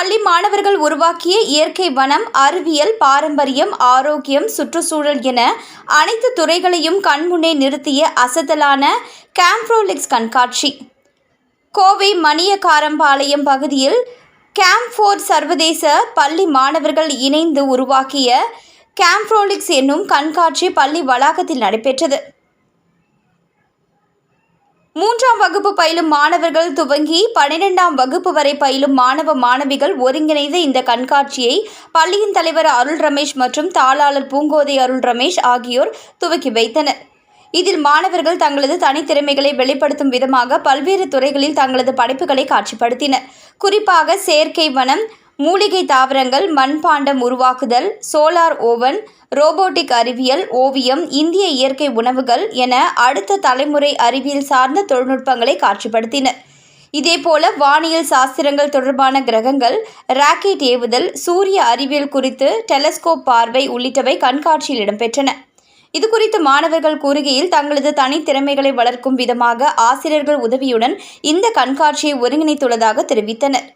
பள்ளி மாணவர்கள் உருவாக்கிய இயற்கை வனம் அறிவியல் பாரம்பரியம் ஆரோக்கியம் சுற்றுச்சூழல் என அனைத்து துறைகளையும் கண்முன்னே நிறுத்திய அசத்தலான கேம்ப்ரோலிக்ஸ் கண்காட்சி. கோவை மணியக்காரம்பாளையம் பகுதியில் கேம்ஃபோர் சர்வதேச பள்ளி மாணவர்கள் இணைந்து உருவாக்கிய கேம்ப்ரோலிக்ஸ் என்னும் கண்காட்சி பள்ளி வளாகத்தில் நடைபெற்றது. மூன்றாம் வகுப்பு பயிலும் மாணவர்கள் துவங்கி பனிரெண்டாம் வகுப்பு வரை பயிலும் மாணவ மாணவிகள் ஒருங்கிணைந்த இந்த கண்காட்சியை பள்ளியின் தலைவர் அருள் ரமேஷ் மற்றும் தாளாளர் பூங்கோதை அருள் ரமேஷ் ஆகியோர் துவக்கி வைத்தனர். இதில் மாணவர்கள் தங்களது தனித்திறமைகளை வெளிப்படுத்தும் விதமாக பல்வேறு துறைகளில் தங்களது படைப்புகளை காட்சிப்படுத்தினர். குறிப்பாக செயற்கை வனம் மூலிகை தாவரங்கள் மண்பாண்டம் உருவாக்குதல் சோலார் ஓவன் ரோபோட்டிக் அறிவியல் ஓவியம் இந்திய இயற்கை உணவுகள் என அடுத்த தலைமுறை அறிவியல் சார்ந்த தொழில்நுட்பங்களை காட்சிப்படுத்தினர் இதேபோல வானியல் சாஸ்திரங்கள் தொடர்பான கிரகங்கள் ராக்கெட் ஏவுதல் சூரிய அறிவியல் குறித்து டெலஸ்கோப் பார்வை உள்ளிட்டவை கண்காட்சியில் இடம்பெற்றன. இது குறித்து மாணவர்கள் கூறுகையில் தங்களது தனித்திறமைகளை வளர்க்கும் விதமாக ஆசிரியர்கள் உதவியுடன் இந்த கண்காட்சியை ஒருங்கிணைத்துள்ளதாக தெரிவித்தனர்.